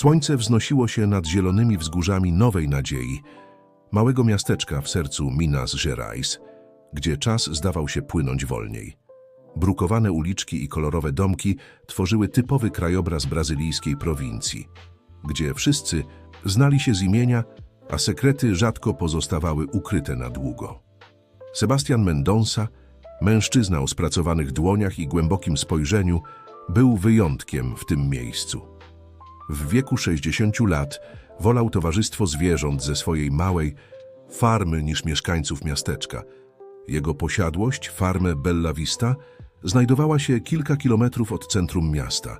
Słońce wznosiło się nad zielonymi wzgórzami Nowej Nadziei, małego miasteczka w sercu Minas Gerais, gdzie czas zdawał się płynąć wolniej. Brukowane uliczki i kolorowe domki tworzyły typowy krajobraz brazylijskiej prowincji, gdzie wszyscy znali się z imienia, a sekrety rzadko pozostawały ukryte na długo. Sebastian Mendonça, mężczyzna o spracowanych dłoniach i głębokim spojrzeniu, był wyjątkiem w tym miejscu. W wieku 60 lat wolał towarzystwo zwierząt ze swojej małej farmy niż mieszkańców miasteczka. Jego posiadłość, farmę Bella Vista, znajdowała się kilka kilometrów od centrum miasta,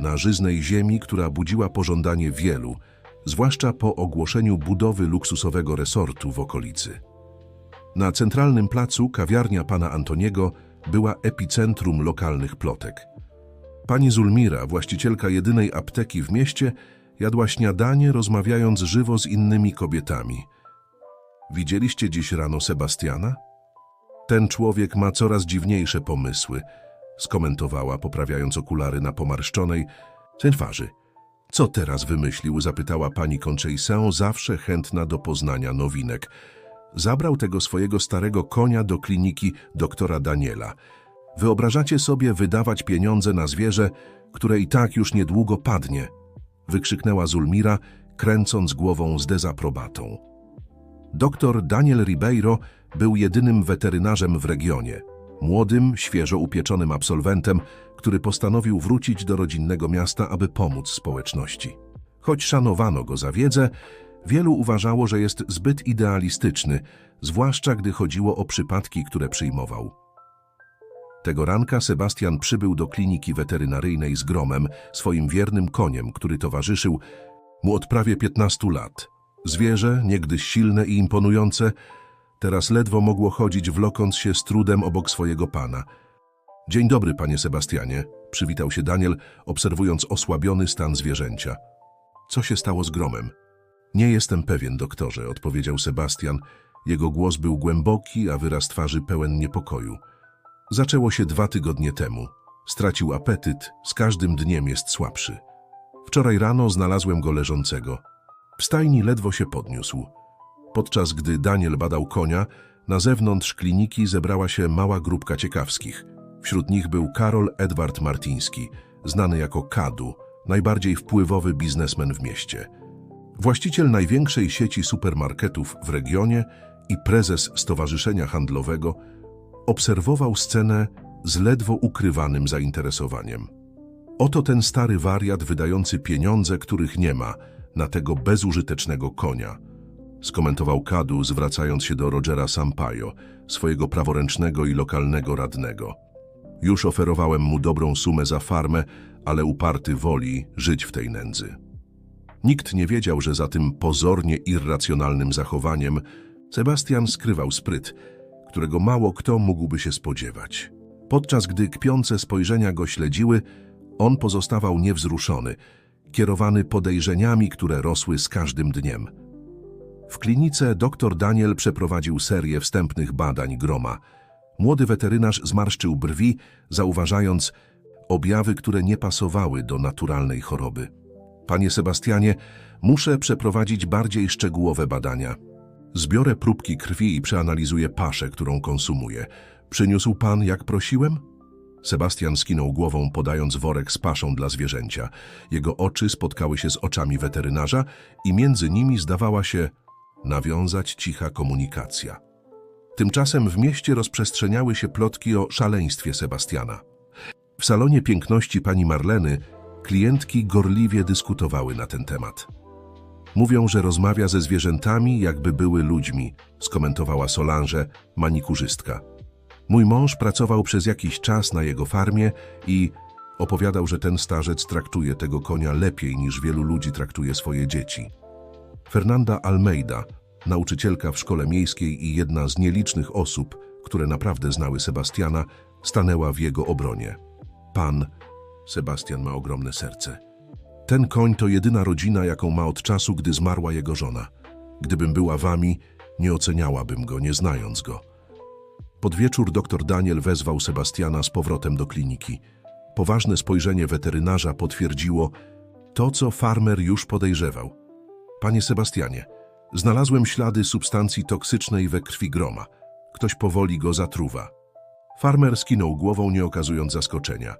na żyznej ziemi, która budziła pożądanie wielu, zwłaszcza po ogłoszeniu budowy luksusowego resortu w okolicy. Na centralnym placu kawiarnia pana Antoniego była epicentrum lokalnych plotek. Pani Zulmira, właścicielka jedynej apteki w mieście, jadła śniadanie, rozmawiając żywo z innymi kobietami. Widzieliście dziś rano Sebastiana? Ten człowiek ma coraz dziwniejsze pomysły, skomentowała, poprawiając okulary na pomarszczonej twarzy. Co teraz wymyślił? zapytała pani Concheição, zawsze chętna do poznania nowinek. Zabrał tego swojego starego konia do kliniki doktora Daniela. Wyobrażacie sobie wydawać pieniądze na zwierzę, które i tak już niedługo padnie? Wykrzyknęła Zulmira, kręcąc głową z dezaprobatą. Doktor Daniel Ribeiro był jedynym weterynarzem w regionie. Młodym, świeżo upieczonym absolwentem, który postanowił wrócić do rodzinnego miasta, aby pomóc społeczności. Choć szanowano go za wiedzę, wielu uważało, że jest zbyt idealistyczny, zwłaszcza gdy chodziło o przypadki, które przyjmował. Tego ranka Sebastian przybył do kliniki weterynaryjnej z Gromem, swoim wiernym koniem, który towarzyszył mu od prawie 15 lat. Zwierzę, niegdyś silne i imponujące, teraz ledwo mogło chodzić, wlokąc się z trudem obok swojego pana. Dzień dobry, panie Sebastianie, przywitał się Daniel, obserwując osłabiony stan zwierzęcia. Co się stało z Gromem? Nie jestem pewien, doktorze, odpowiedział Sebastian. Jego głos był głęboki, a wyraz twarzy pełen niepokoju. Zaczęło się dwa tygodnie temu. Stracił apetyt, z każdym dniem jest słabszy. Wczoraj rano znalazłem go leżącego. W stajni ledwo się podniósł. Podczas gdy Daniel badał konia, na zewnątrz kliniki zebrała się mała grupka ciekawskich. Wśród nich był Karol Edward Martiński, znany jako Kadu, najbardziej wpływowy biznesmen w mieście. Właściciel największej sieci supermarketów w regionie i prezes Stowarzyszenia Handlowego obserwował scenę z ledwo ukrywanym zainteresowaniem. Oto ten stary wariat wydający pieniądze, których nie ma, na tego bezużytecznego konia. Skomentował Kadu, zwracając się do Rogera Sampaio, swojego praworęcznego i lokalnego radnego. Już oferowałem mu dobrą sumę za farmę, ale uparty woli żyć w tej nędzy. Nikt nie wiedział, że za tym pozornie irracjonalnym zachowaniem Sebastian skrywał spryt, którego mało kto mógłby się spodziewać. Podczas gdy kpiące spojrzenia go śledziły, on pozostawał niewzruszony, kierowany podejrzeniami, które rosły z każdym dniem. W klinice dr Daniel przeprowadził serię wstępnych badań groma. Młody weterynarz zmarszczył brwi, zauważając objawy, które nie pasowały do naturalnej choroby. Panie Sebastianie, muszę przeprowadzić bardziej szczegółowe badania. Zbiorę próbki krwi i przeanalizuję paszę, którą konsumuję. Przyniósł pan, jak prosiłem? Sebastian skinął głową, podając worek z paszą dla zwierzęcia. Jego oczy spotkały się z oczami weterynarza i między nimi zdawała się nawiązać cicha komunikacja. Tymczasem w mieście rozprzestrzeniały się plotki o szaleństwie Sebastiana. W salonie piękności pani Marleny klientki gorliwie dyskutowały na ten temat. Mówią, że rozmawia ze zwierzętami, jakby były ludźmi, skomentowała Solange, manikurzystka. Mój mąż pracował przez jakiś czas na jego farmie i opowiadał, że ten starzec traktuje tego konia lepiej niż wielu ludzi traktuje swoje dzieci. Fernanda Almeida, nauczycielka w szkole miejskiej i jedna z nielicznych osób, które naprawdę znały Sebastiana, stanęła w jego obronie. Pan, Sebastian ma ogromne serce. Ten koń to jedyna rodzina, jaką ma od czasu, gdy zmarła jego żona. Gdybym była wami, nie oceniałabym go, nie znając go. Pod wieczór dr Daniel wezwał Sebastiana z powrotem do kliniki. Poważne spojrzenie weterynarza potwierdziło, To, co farmer już podejrzewał. Panie Sebastianie, znalazłem ślady substancji toksycznej we krwi groma. Ktoś powoli go zatruwa. Farmer skinął głową, nie okazując zaskoczenia.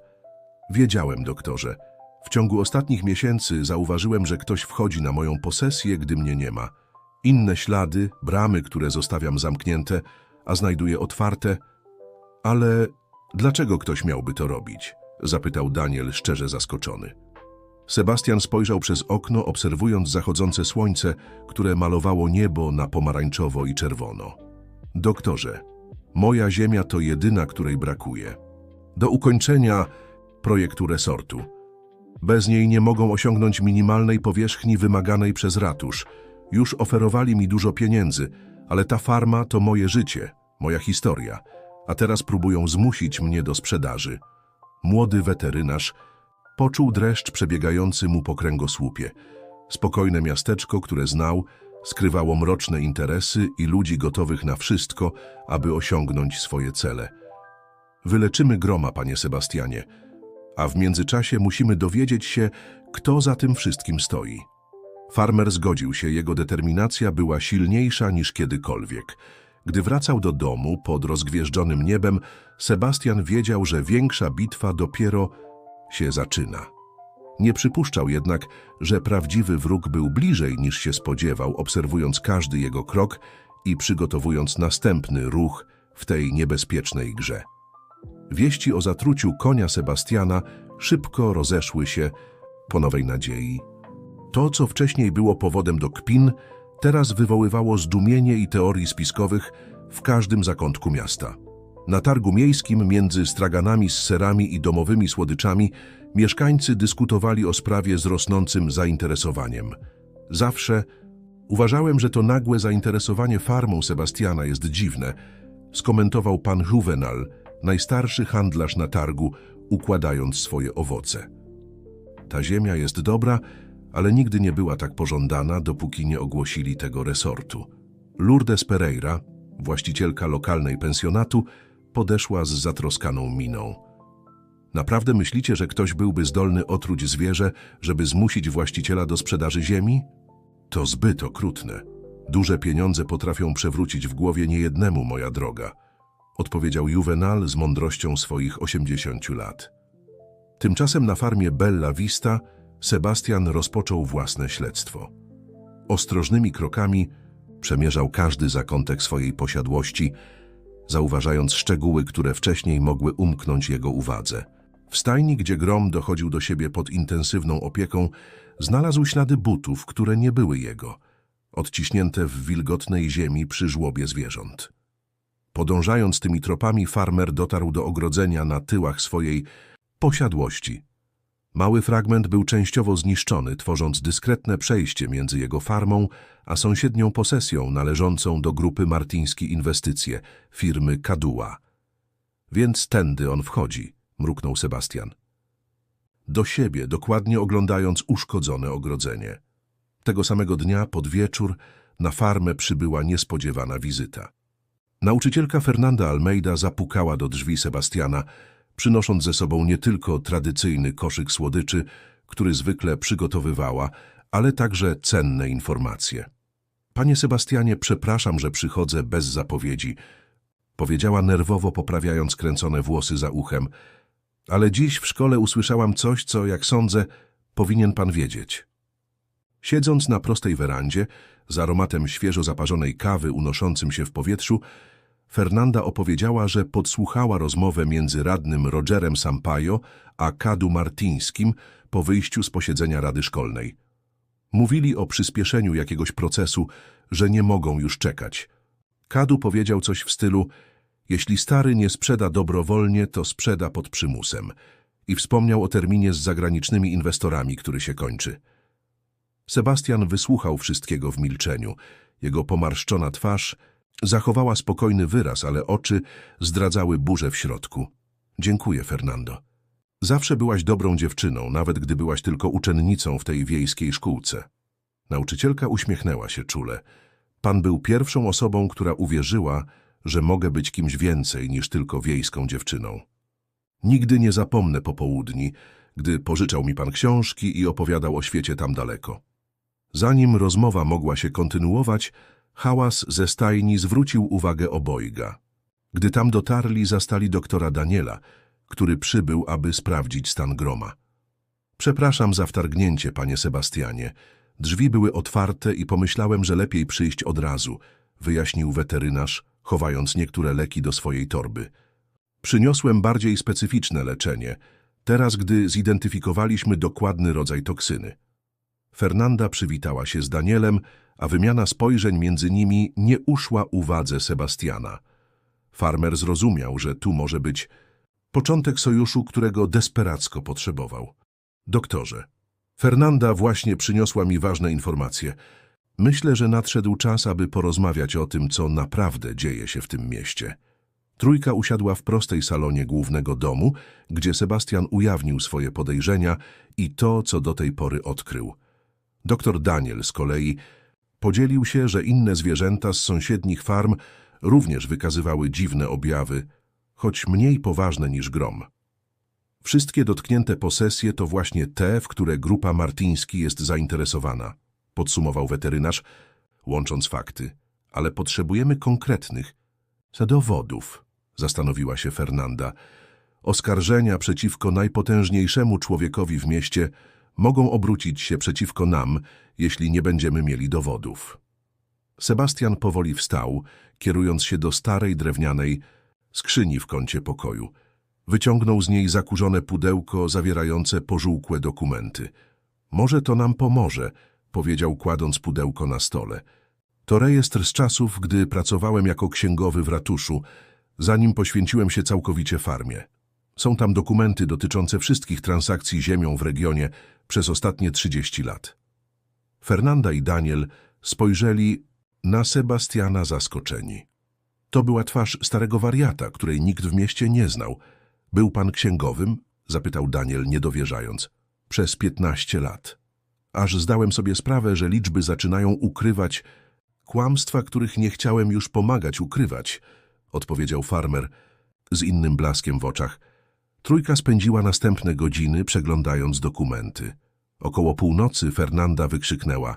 Wiedziałem, doktorze. W ciągu ostatnich miesięcy zauważyłem, że ktoś wchodzi na moją posesję, gdy mnie nie ma. Inne ślady, bramy, które zostawiam zamknięte, a znajduję otwarte. Ale dlaczego ktoś miałby to robić? Zapytał Daniel, szczerze zaskoczony. Sebastian spojrzał przez okno, obserwując zachodzące słońce, które malowało niebo na pomarańczowo i czerwono. Doktorze, moja ziemia to jedyna, której brakuje. Do ukończenia projektu resortu. Bez niej nie mogą osiągnąć minimalnej powierzchni wymaganej przez ratusz. Już oferowali mi dużo pieniędzy, ale ta farma to moje życie, moja historia, a teraz próbują zmusić mnie do sprzedaży. Młody weterynarz poczuł dreszcz przebiegający mu po kręgosłupie. Spokojne miasteczko, które znał, skrywało mroczne interesy i ludzi gotowych na wszystko, aby osiągnąć swoje cele. Wyleczymy groma, panie Sebastianie, a w międzyczasie musimy dowiedzieć się, kto za tym wszystkim stoi. Farmer zgodził się, jego determinacja była silniejsza niż kiedykolwiek. Gdy wracał do domu pod rozgwieżdżonym niebem, Sebastian wiedział, że większa bitwa dopiero się zaczyna. Nie przypuszczał jednak, że prawdziwy wróg był bliżej niż się spodziewał, obserwując każdy jego krok i przygotowując następny ruch w tej niebezpiecznej grze. Wieści o zatruciu konia Sebastiana szybko rozeszły się po nowej nadziei. To, co wcześniej było powodem do kpin, teraz wywoływało zdumienie i teorii spiskowych w każdym zakątku miasta. Na targu miejskim między straganami z serami i domowymi słodyczami mieszkańcy dyskutowali o sprawie z rosnącym zainteresowaniem. Zawsze uważałem, że to nagłe zainteresowanie farmą Sebastiana jest dziwne, skomentował pan Juvenal, najstarszy handlarz na targu, układając swoje owoce. Ta ziemia jest dobra, ale nigdy nie była tak pożądana, dopóki nie ogłosili tego resortu. Lourdes Pereira, właścicielka lokalnej pensjonatu, podeszła z zatroskaną miną. Naprawdę myślicie, że ktoś byłby zdolny otruć zwierzę, żeby zmusić właściciela do sprzedaży ziemi? To zbyt okrutne. Duże pieniądze potrafią przewrócić w głowie niejednemu, moja droga, odpowiedział Juvenal z mądrością swoich 80 lat. Tymczasem na farmie Bella Vista Sebastian rozpoczął własne śledztwo. Ostrożnymi krokami przemierzał każdy zakątek swojej posiadłości, zauważając szczegóły, które wcześniej mogły umknąć jego uwadze. W stajni, gdzie Grom dochodził do siebie pod intensywną opieką, znalazł ślady butów, które nie były jego, odciśnięte w wilgotnej ziemi przy żłobie zwierząt. Podążając tymi tropami, farmer dotarł do ogrodzenia na tyłach swojej posiadłości. Mały fragment był częściowo zniszczony, tworząc dyskretne przejście między jego farmą a sąsiednią posesją należącą do grupy Martiński Inwestycje, firmy Kaduła. Więc tędy on wchodzi, mruknął Sebastian. Do siebie, dokładnie oglądając uszkodzone ogrodzenie. Tego samego dnia, pod wieczór, na farmę przybyła niespodziewana wizyta. Nauczycielka Fernanda Almeida zapukała do drzwi Sebastiana, przynosząc ze sobą nie tylko tradycyjny koszyk słodyczy, który zwykle przygotowywała, ale także cenne informacje. Panie Sebastianie, przepraszam, że przychodzę bez zapowiedzi, powiedziała nerwowo poprawiając kręcone włosy za uchem, ale dziś w szkole usłyszałam coś, co, jak sądzę, powinien pan wiedzieć. Siedząc na prostej werandzie, z aromatem świeżo zaparzonej kawy unoszącym się w powietrzu, Fernanda opowiedziała, że podsłuchała rozmowę między radnym Rogerem Sampaio a Kadu Martińskim po wyjściu z posiedzenia Rady Szkolnej. Mówili o przyspieszeniu jakiegoś procesu, że nie mogą już czekać. Kadu powiedział coś w stylu jeśli stary nie sprzeda dobrowolnie, to sprzeda pod przymusem i wspomniał o terminie z zagranicznymi inwestorami, który się kończy. Sebastian wysłuchał wszystkiego w milczeniu. Jego pomarszczona twarz Zachowała spokojny wyraz, ale oczy zdradzały burzę w środku. Dziękuję, Fernando. Zawsze byłaś dobrą dziewczyną, nawet gdy byłaś tylko uczennicą w tej wiejskiej szkółce. Nauczycielka uśmiechnęła się czule. Pan był pierwszą osobą, która uwierzyła, że mogę być kimś więcej niż tylko wiejską dziewczyną. Nigdy nie zapomnę popołudni, gdy pożyczał mi pan książki i opowiadał o świecie tam daleko. Zanim rozmowa mogła się kontynuować, hałas ze stajni zwrócił uwagę obojga. Gdy tam dotarli, zastali doktora Daniela, który przybył, aby sprawdzić stan groma. Przepraszam za wtargnięcie, panie Sebastianie. Drzwi były otwarte i pomyślałem, że lepiej przyjść od razu, wyjaśnił weterynarz, chowając niektóre leki do swojej torby. Przyniosłem bardziej specyficzne leczenie, teraz gdy zidentyfikowaliśmy dokładny rodzaj toksyny. Fernanda przywitała się z Danielem, a wymiana spojrzeń między nimi nie uszła uwadze Sebastiana. Farmer zrozumiał, że tu może być początek sojuszu, którego desperacko potrzebował. Doktorze, Fernanda właśnie przyniosła mi ważne informacje. Myślę, że nadszedł czas, aby porozmawiać o tym, co naprawdę dzieje się w tym mieście. Trójka usiadła w prostej salonie głównego domu, gdzie Sebastian ujawnił swoje podejrzenia i to, co do tej pory odkrył. Doktor Daniel z kolei podzielił się, że inne zwierzęta z sąsiednich farm również wykazywały dziwne objawy, choć mniej poważne niż grom. Wszystkie dotknięte posesje to właśnie te, w które grupa Martiński jest zainteresowana, podsumował weterynarz, łącząc fakty. Ale potrzebujemy konkretnych dowodów, zastanowiła się Fernanda. Oskarżenia przeciwko najpotężniejszemu człowiekowi w mieście mogą obrócić się przeciwko nam, jeśli nie będziemy mieli dowodów. Sebastian powoli wstał, kierując się do starej drewnianej skrzyni w kącie pokoju. Wyciągnął z niej zakurzone pudełko zawierające pożółkłe dokumenty. Może to nam pomoże, powiedział kładąc pudełko na stole. To rejestr z czasów, gdy pracowałem jako księgowy w ratuszu, zanim poświęciłem się całkowicie farmie. Są tam dokumenty dotyczące wszystkich transakcji ziemią w regionie przez ostatnie 30 lat. Fernanda i Daniel spojrzeli na Sebastiana zaskoczeni. To była twarz starego wariata, której nikt w mieście nie znał. Był pan księgowym? zapytał Daniel, niedowierzając. Przez piętnaście lat. Aż zdałem sobie sprawę, że liczby zaczynają ukrywać kłamstwa, których nie chciałem już pomagać ukrywać, odpowiedział farmer z innym blaskiem w oczach. Trójka spędziła następne godziny przeglądając dokumenty. Około północy Fernanda wykrzyknęła.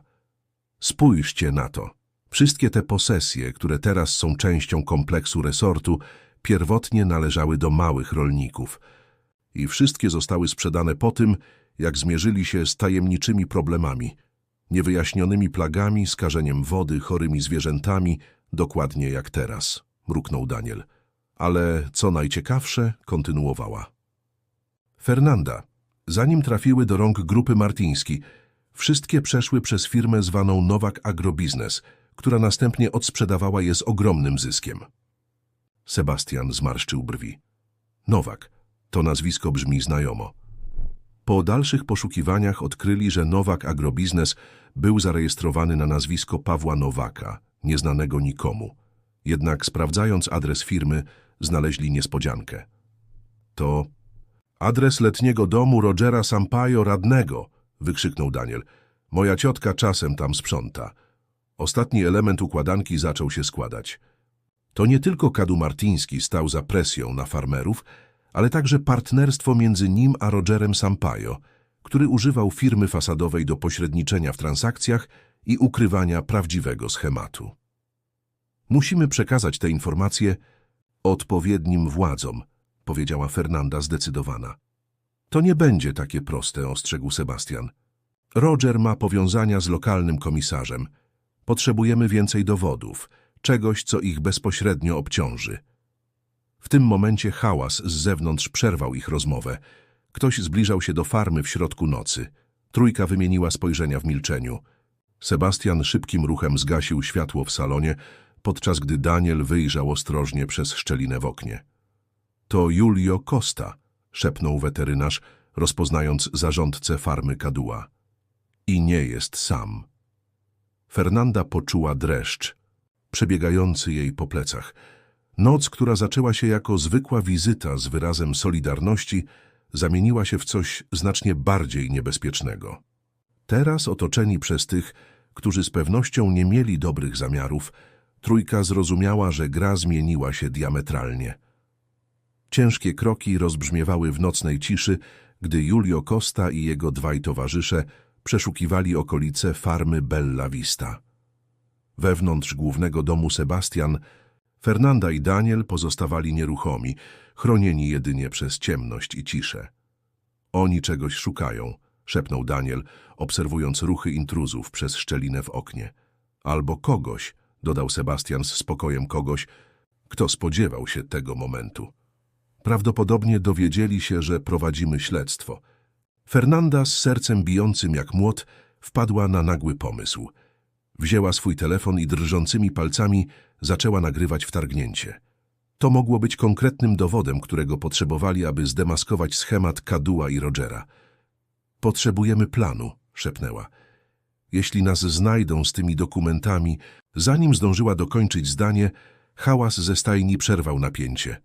Spójrzcie na to. Wszystkie te posesje, które teraz są częścią kompleksu resortu, pierwotnie należały do małych rolników. I wszystkie zostały sprzedane po tym, jak zmierzyli się z tajemniczymi problemami, niewyjaśnionymi plagami, skażeniem wody, chorymi zwierzętami, dokładnie jak teraz, mruknął Daniel. Ale co najciekawsze, kontynuowała. Fernanda, zanim trafiły do rąk grupy Martiński, wszystkie przeszły przez firmę zwaną Nowak Agrobiznes, która następnie odsprzedawała je z ogromnym zyskiem. Sebastian zmarszczył brwi. Nowak, to nazwisko brzmi znajomo. Po dalszych poszukiwaniach odkryli, że Nowak Agrobiznes był zarejestrowany na nazwisko Pawła Nowaka, nieznanego nikomu. Jednak sprawdzając adres firmy, znaleźli niespodziankę. To adres letniego domu Rogera Sampaio radnego, wykrzyknął Daniel. Moja ciotka czasem tam sprząta. Ostatni element układanki zaczął się składać. To nie tylko Kadu Martiński stał za presją na farmerów, ale także partnerstwo między nim a Rogerem Sampaio, który używał firmy fasadowej do pośredniczenia w transakcjach i ukrywania prawdziwego schematu. Musimy przekazać te informacje odpowiednim władzom, powiedziała Fernanda zdecydowana. To nie będzie takie proste, ostrzegł Sebastian. Roger ma powiązania z lokalnym komisarzem. Potrzebujemy więcej dowodów, czegoś, co ich bezpośrednio obciąży. W tym momencie hałas z zewnątrz przerwał ich rozmowę. Ktoś zbliżał się do farmy w środku nocy. Trójka wymieniła spojrzenia w milczeniu. Sebastian szybkim ruchem zgasił światło w salonie, podczas gdy Daniel wyjrzał ostrożnie przez szczelinę w oknie. To Julio Costa, szepnął weterynarz, rozpoznając zarządcę farmy Kaduła. I nie jest sam. Fernanda poczuła dreszcz, przebiegający jej po plecach. Noc, która zaczęła się jako zwykła wizyta z wyrazem solidarności, zamieniła się w coś znacznie bardziej niebezpiecznego. Teraz, otoczeni przez tych, którzy z pewnością nie mieli dobrych zamiarów, trójka zrozumiała, że gra zmieniła się diametralnie. Ciężkie kroki rozbrzmiewały w nocnej ciszy, gdy Julio Costa i jego dwaj towarzysze przeszukiwali okolice farmy Bella Vista. Wewnątrz głównego domu Sebastian, Fernanda i Daniel pozostawali nieruchomi, chronieni jedynie przez ciemność i ciszę. Oni czegoś szukają, szepnął Daniel, obserwując ruchy intruzów przez szczelinę w oknie. Albo kogoś, dodał Sebastian z spokojem kogoś, kto spodziewał się tego momentu. Prawdopodobnie dowiedzieli się, że prowadzimy śledztwo. Fernanda z sercem bijącym jak młot wpadła na nagły pomysł. Wzięła swój telefon i drżącymi palcami zaczęła nagrywać wtargnięcie. To mogło być konkretnym dowodem, którego potrzebowali, aby zdemaskować schemat Kaduła i Rogera. Potrzebujemy planu, szepnęła. Jeśli nas znajdą z tymi dokumentami, zanim zdążyła dokończyć zdanie, hałas ze stajni przerwał napięcie.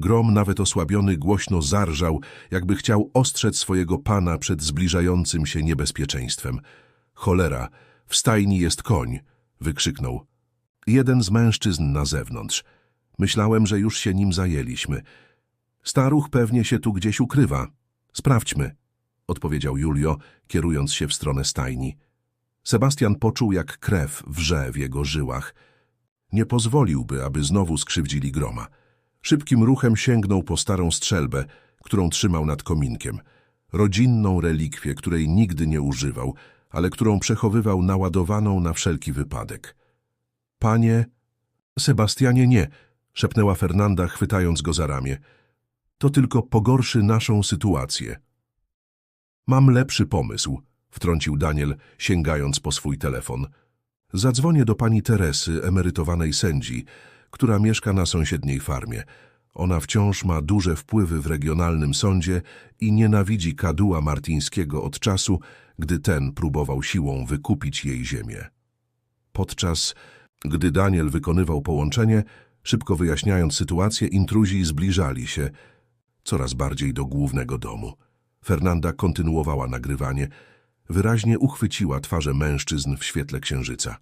Grom, nawet osłabiony, głośno zarżał, jakby chciał ostrzec swojego pana przed zbliżającym się niebezpieczeństwem. Cholera, w stajni jest koń, wykrzyknął. Jeden z mężczyzn na zewnątrz. Myślałem, że już się nim zajęliśmy. Staruch pewnie się tu gdzieś ukrywa. Sprawdźmy, odpowiedział Julio, kierując się w stronę stajni. Sebastian poczuł, jak krew wrze w jego żyłach. Nie pozwoliłby, aby znowu skrzywdzili groma. Szybkim ruchem sięgnął po starą strzelbę, którą trzymał nad kominkiem. Rodzinną relikwię, której nigdy nie używał, ale którą przechowywał naładowaną na wszelki wypadek. Panie... Sebastianie, nie, szepnęła Fernanda, chwytając go za ramię. To tylko pogorszy naszą sytuację. Mam lepszy pomysł, wtrącił Daniel, sięgając po swój telefon. Zadzwonię do pani Teresy, emerytowanej sędzi, która mieszka na sąsiedniej farmie. Ona wciąż ma duże wpływy w regionalnym sądzie i nienawidzi Kaduła Martińskiego od czasu, gdy ten próbował siłą wykupić jej ziemię. Podczas gdy Daniel wykonywał połączenie, szybko wyjaśniając sytuację, intruzi zbliżali się coraz bardziej do głównego domu. Fernanda kontynuowała nagrywanie, wyraźnie uchwyciła twarze mężczyzn w świetle księżyca.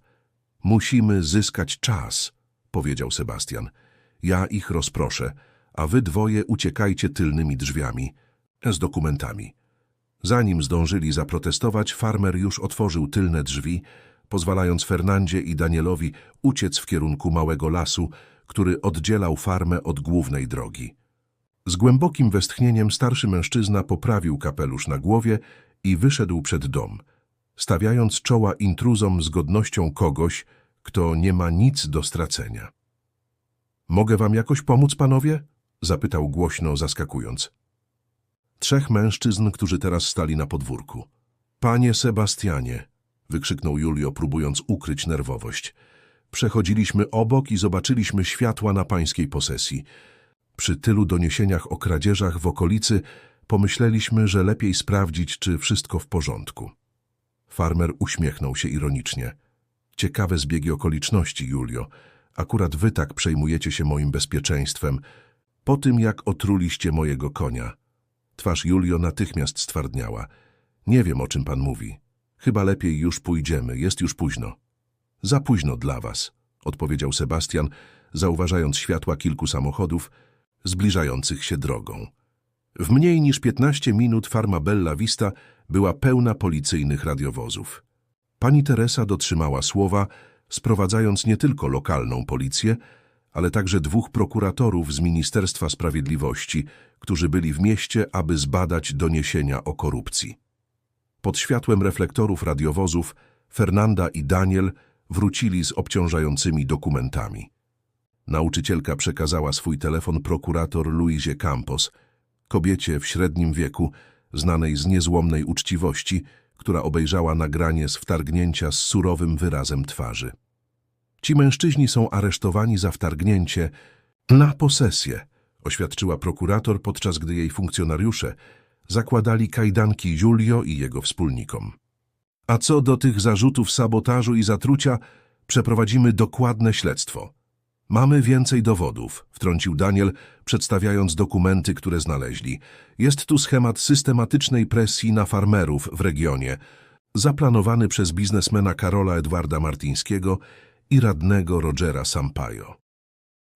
Musimy zyskać czas, powiedział Sebastian. Ja ich rozproszę, a wy dwoje uciekajcie tylnymi drzwiami z dokumentami. Zanim zdążyli zaprotestować, farmer już otworzył tylne drzwi, pozwalając Fernandzie i Danielowi uciec w kierunku małego lasu, który oddzielał farmę od głównej drogi. Z głębokim westchnieniem starszy mężczyzna poprawił kapelusz na głowie i wyszedł przed dom, stawiając czoła intruzom z godnością kogoś, kto nie ma nic do stracenia. Mogę wam jakoś pomóc, panowie? zapytał głośno, zaskakując. Trzech mężczyzn, którzy teraz stali na podwórku. Panie Sebastianie, wykrzyknął Julio, próbując ukryć nerwowość. Przechodziliśmy obok i zobaczyliśmy światła na pańskiej posesji. Przy tylu doniesieniach o kradzieżach w okolicy pomyśleliśmy, że lepiej sprawdzić, czy wszystko w porządku. Farmer uśmiechnął się ironicznie. Ciekawe zbiegi okoliczności, Julio. Akurat wy tak przejmujecie się moim bezpieczeństwem, po tym jak otruliście mojego konia. Twarz Julio natychmiast stwardniała. Nie wiem, o czym pan mówi. Chyba lepiej już pójdziemy, jest już późno. Za późno dla was, odpowiedział Sebastian, zauważając światła kilku samochodów zbliżających się drogą. W mniej niż 15 minut farma Bella Vista była pełna policyjnych radiowozów. Pani Teresa dotrzymała słowa, sprowadzając nie tylko lokalną policję, ale także dwóch prokuratorów z Ministerstwa Sprawiedliwości, którzy byli w mieście, aby zbadać doniesienia o korupcji. Pod światłem reflektorów radiowozów Fernanda i Daniel wrócili z obciążającymi dokumentami. Nauczycielka przekazała swój telefon prokurator Luizie Campos, kobiecie w średnim wieku, znanej z niezłomnej uczciwości, która obejrzała nagranie z wtargnięcia z surowym wyrazem twarzy. Ci mężczyźni są aresztowani za wtargnięcie na posesję, oświadczyła prokurator, podczas gdy jej funkcjonariusze zakładali kajdanki Julio i jego wspólnikom. A co do tych zarzutów sabotażu i zatrucia, przeprowadzimy dokładne śledztwo. Mamy więcej dowodów, wtrącił Daniel, przedstawiając dokumenty, które znaleźli. Jest tu schemat systematycznej presji na farmerów w regionie, zaplanowany przez biznesmena Karola Edwarda Martińskiego i radnego Rogera Sampaio.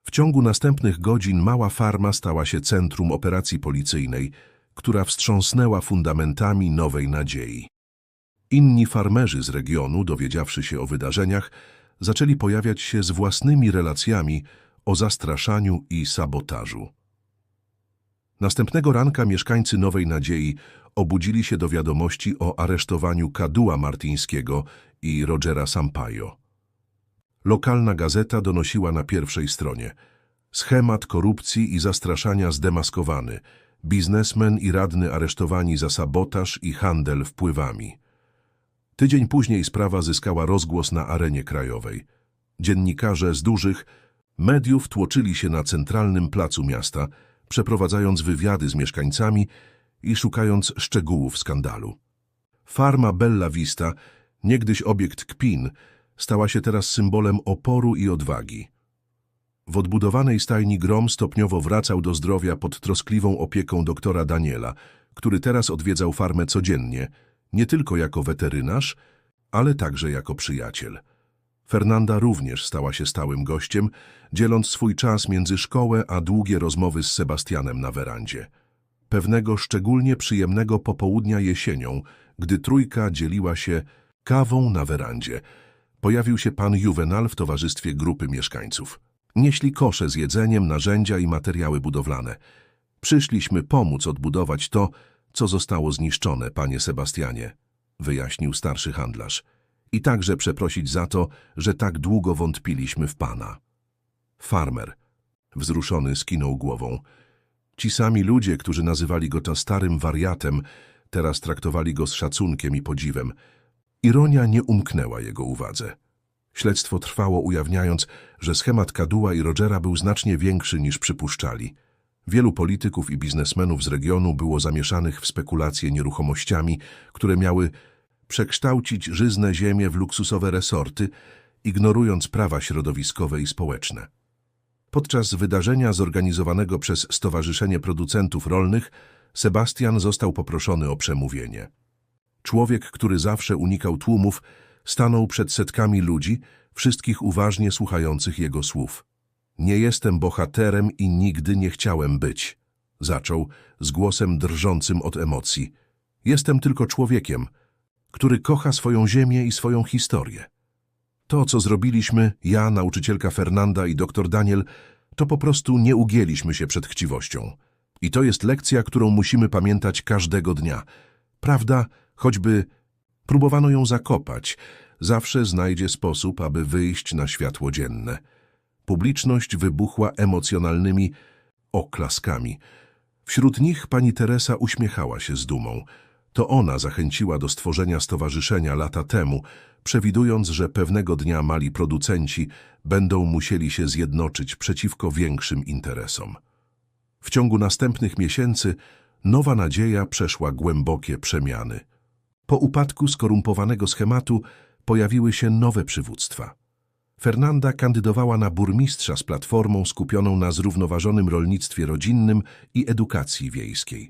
W ciągu następnych godzin mała farma stała się centrum operacji policyjnej, która wstrząsnęła fundamentami nowej nadziei. Inni farmerzy z regionu, dowiedziawszy się o wydarzeniach, zaczęli pojawiać się z własnymi relacjami o zastraszaniu i sabotażu. Następnego ranka mieszkańcy Nowej Nadziei obudzili się do wiadomości o aresztowaniu Kaduła Martińskiego i Rogera Sampaio. Lokalna gazeta donosiła na pierwszej stronie schemat korupcji i zastraszania zdemaskowany, biznesmen i radny aresztowani za sabotaż i handel wpływami. Tydzień później sprawa zyskała rozgłos na arenie krajowej. Dziennikarze z dużych mediów tłoczyli się na centralnym placu miasta, przeprowadzając wywiady z mieszkańcami i szukając szczegółów skandalu. Farma Bella Vista, niegdyś obiekt kpin, stała się teraz symbolem oporu i odwagi. W odbudowanej stajni Grom stopniowo wracał do zdrowia pod troskliwą opieką doktora Daniela, który teraz odwiedzał farmę codziennie, nie tylko jako weterynarz, ale także jako przyjaciel. Fernanda również stała się stałym gościem, dzieląc swój czas między szkołę a długie rozmowy z Sebastianem na werandzie. Pewnego szczególnie przyjemnego popołudnia jesienią, gdy trójka dzieliła się kawą na werandzie, pojawił się pan Juvenal w towarzystwie grupy mieszkańców. Nieśli kosze z jedzeniem, narzędzia i materiały budowlane. Przyszliśmy pomóc odbudować to, co zostało zniszczone, panie Sebastianie, wyjaśnił starszy handlarz. I także przeprosić za to, że tak długo wątpiliśmy w pana. Farmer, wzruszony, skinął głową. Ci sami ludzie, którzy nazywali go to starym wariatem, teraz traktowali go z szacunkiem i podziwem. Ironia nie umknęła jego uwadze. Śledztwo trwało, ujawniając, że schemat Kaduła i Rogera był znacznie większy niż przypuszczali. Wielu polityków i biznesmenów z regionu było zamieszanych w spekulacje nieruchomościami, które miały przekształcić żyzne ziemie w luksusowe resorty, ignorując prawa środowiskowe i społeczne. Podczas wydarzenia zorganizowanego przez Stowarzyszenie Producentów Rolnych Sebastian został poproszony o przemówienie. Człowiek, który zawsze unikał tłumów, stanął przed setkami ludzi, wszystkich uważnie słuchających jego słów. Nie jestem bohaterem i nigdy nie chciałem być, zaczął z głosem drżącym od emocji. Jestem tylko człowiekiem, który kocha swoją ziemię i swoją historię. To, co zrobiliśmy, ja, nauczycielka Fernanda i doktor Daniel, to po prostu nie ugięliśmy się przed chciwością. I to jest lekcja, którą musimy pamiętać każdego dnia. Prawda, choćby próbowano ją zakopać, zawsze znajdzie sposób, aby wyjść na światło dzienne. Publiczność wybuchła emocjonalnymi oklaskami. Wśród nich pani Teresa uśmiechała się z dumą. To ona zachęciła do stworzenia stowarzyszenia lata temu, przewidując, że pewnego dnia mali producenci będą musieli się zjednoczyć przeciwko większym interesom. W ciągu następnych miesięcy nowa nadzieja przeszła głębokie przemiany. Po upadku skorumpowanego schematu pojawiły się nowe przywództwa. Fernanda kandydowała na burmistrza z platformą skupioną na zrównoważonym rolnictwie rodzinnym i edukacji wiejskiej.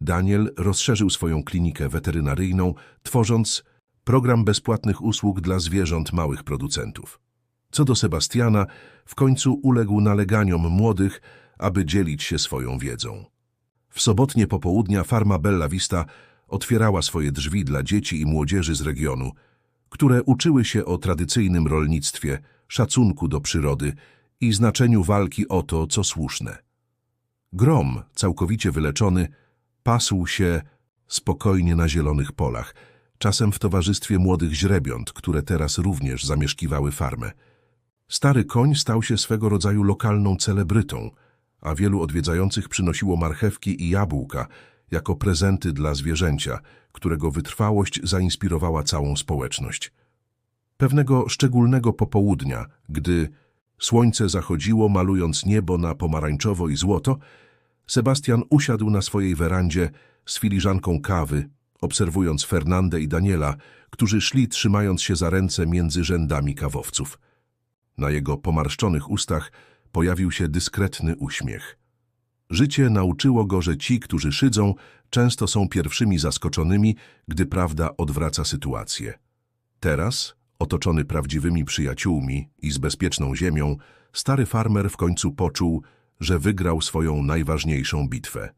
Daniel rozszerzył swoją klinikę weterynaryjną, tworząc program bezpłatnych usług dla zwierząt małych producentów. Co do Sebastiana, w końcu uległ naleganiom młodych, aby dzielić się swoją wiedzą. W sobotnie popołudnia farma Bella Vista otwierała swoje drzwi dla dzieci i młodzieży z regionu, które uczyły się o tradycyjnym rolnictwie, szacunku do przyrody i znaczeniu walki o to, co słuszne. Grom, całkowicie wyleczony, pasł się spokojnie na zielonych polach, czasem w towarzystwie młodych źrebiąt, które teraz również zamieszkiwały farmę. Stary koń stał się swego rodzaju lokalną celebrytą, a wielu odwiedzających przynosiło marchewki i jabłka jako prezenty dla zwierzęcia, którego wytrwałość zainspirowała całą społeczność. Pewnego szczególnego popołudnia, gdy słońce zachodziło, malując niebo na pomarańczowo i złoto, Sebastian usiadł na swojej werandzie z filiżanką kawy, obserwując Fernandę i Daniela, którzy szli trzymając się za ręce między rzędami kawowców. Na jego pomarszczonych ustach pojawił się dyskretny uśmiech. Życie nauczyło go, że ci, którzy szydzą, często są pierwszymi zaskoczonymi, gdy prawda odwraca sytuację. Teraz, otoczony prawdziwymi przyjaciółmi i z bezpieczną ziemią, stary farmer w końcu poczuł, że wygrał swoją najważniejszą bitwę.